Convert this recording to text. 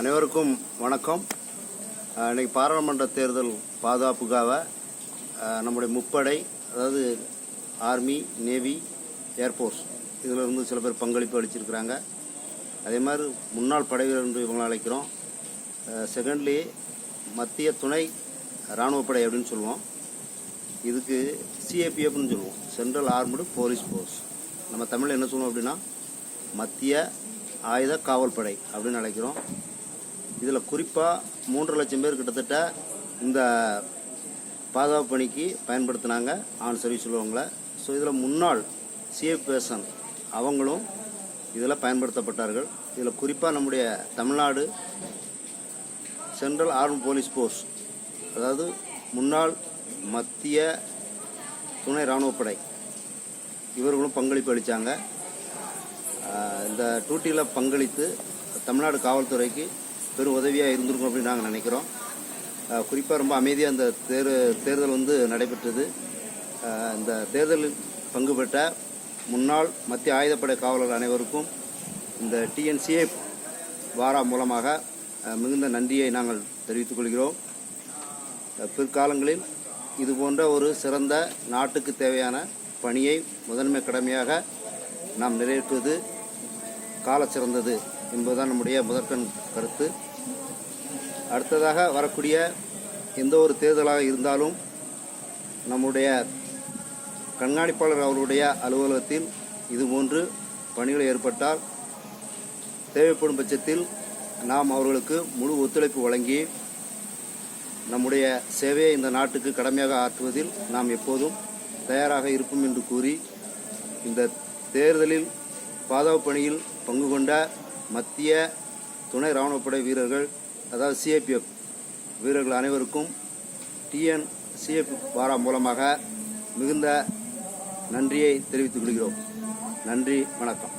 அனைவருக்கும் வணக்கம். இன்னைக்கு பாராளுமன்ற தேர்தல் பாதுகாப்புக்காக நம்முடைய முப்படை அதாவது ஆர்மி நேவி ஏர்ஃபோர்ஸ் இதில் இருந்து சில பேர் பங்களிப்பு அளிச்சிருக்கிறாங்க. அதே மாதிரி முன்னாள் படை வீரர் என்று இவங்களை அழைக்கிறோம். செகண்ட்லி மத்திய துணை இராணுவப்படை அப்படின்னு சொல்லுவோம். இதுக்கு சிஏபிஎஃப்னு சொல்லுவோம். சென்ட்ரல் ஆர்மடு போலீஸ் ஃபோர்ஸ் நம்ம தமிழில் என்ன சொல்லுவோம் அப்படின்னா மத்திய ஆயுத காவல்படை அப்படின்னு அழைக்கிறோம். இதில் குறிப்பாக மூன்று லட்சம் பேர் கிட்டத்தட்ட இந்த பாதுகாப்பு பணிக்கு பயன்படுத்தினாங்க. On service உள்ளவங்கள. ஸோ இதில் முன்னாள் சிஎஃப் பேசன் அவங்களும் இதில் பயன்படுத்தப்பட்டார்கள். இதில் குறிப்பாக நம்முடைய Tamil Nadu central arm police force அதாவது முன்னாள் மத்திய துணை இராணுவப்படை இவர்களும் பங்களிப்பு அளித்தாங்க இந்த டூட்டியில் பங்களித்து தமிழ்நாடு காவல்துறைக்கு பெரும் உதவியாக இருந்திருக்கும் அப்படின்னு நாங்கள் நினைக்கிறோம். குறிப்பாக ரொம்ப அமைதியாக இந்த தேர் தேர்தல் வந்து நடைபெற்றது. இந்த தேர்தலில் பங்கு பெற்ற முன்னாள் மத்திய ஆயுதப்படை காவலர் அனைவருக்கும் இந்த டிஎன்சிஏ வாரா மூலமாக மிகுந்த நன்றியை நாங்கள் தெரிவித்துக் கொள்கிறோம். பிற்காலங்களில் இது போன்ற ஒரு சிறந்த நாட்டுக்கு தேவையான பணியை முதன்மை கடமையாக நாம் நிறைவேற்றுவது கால சிறந்தது என்பதுதான் நம்முடைய முதற்கண் கருத்து. அடுத்ததாக வரக்கூடிய எந்த ஒரு தேர்தலாக இருந்தாலும் நம்முடைய கண்காணிப்பாளர் அவருடைய அலுவலகத்தில் இதுபோன்று பணிகள் ஏற்பட்டால் தேவைப்படும் பட்சத்தில் நாம் அவர்களுக்கு முழு ஒத்துழைப்பு வழங்கி நம்முடைய சேவையை இந்த நாட்டுக்கு கடமையாக ஆற்றுவதில் நாம் எப்போதும் தயாராக இருப்போம் என்று கூறி இந்த தேர்தலில் பாதுகாப்பு பணியில் பங்கு கொண்ட மத்திய துணை இராணுவப்படை வீரர்கள் அதாவது சிஏபிஎஃப் வீரர்கள் அனைவருக்கும் டிஎன் சிஎஃப் வாரா மூலமாக மிகுந்த நன்றியை தெரிவித்துக் கொள்கிறோம். நன்றி வணக்கம்.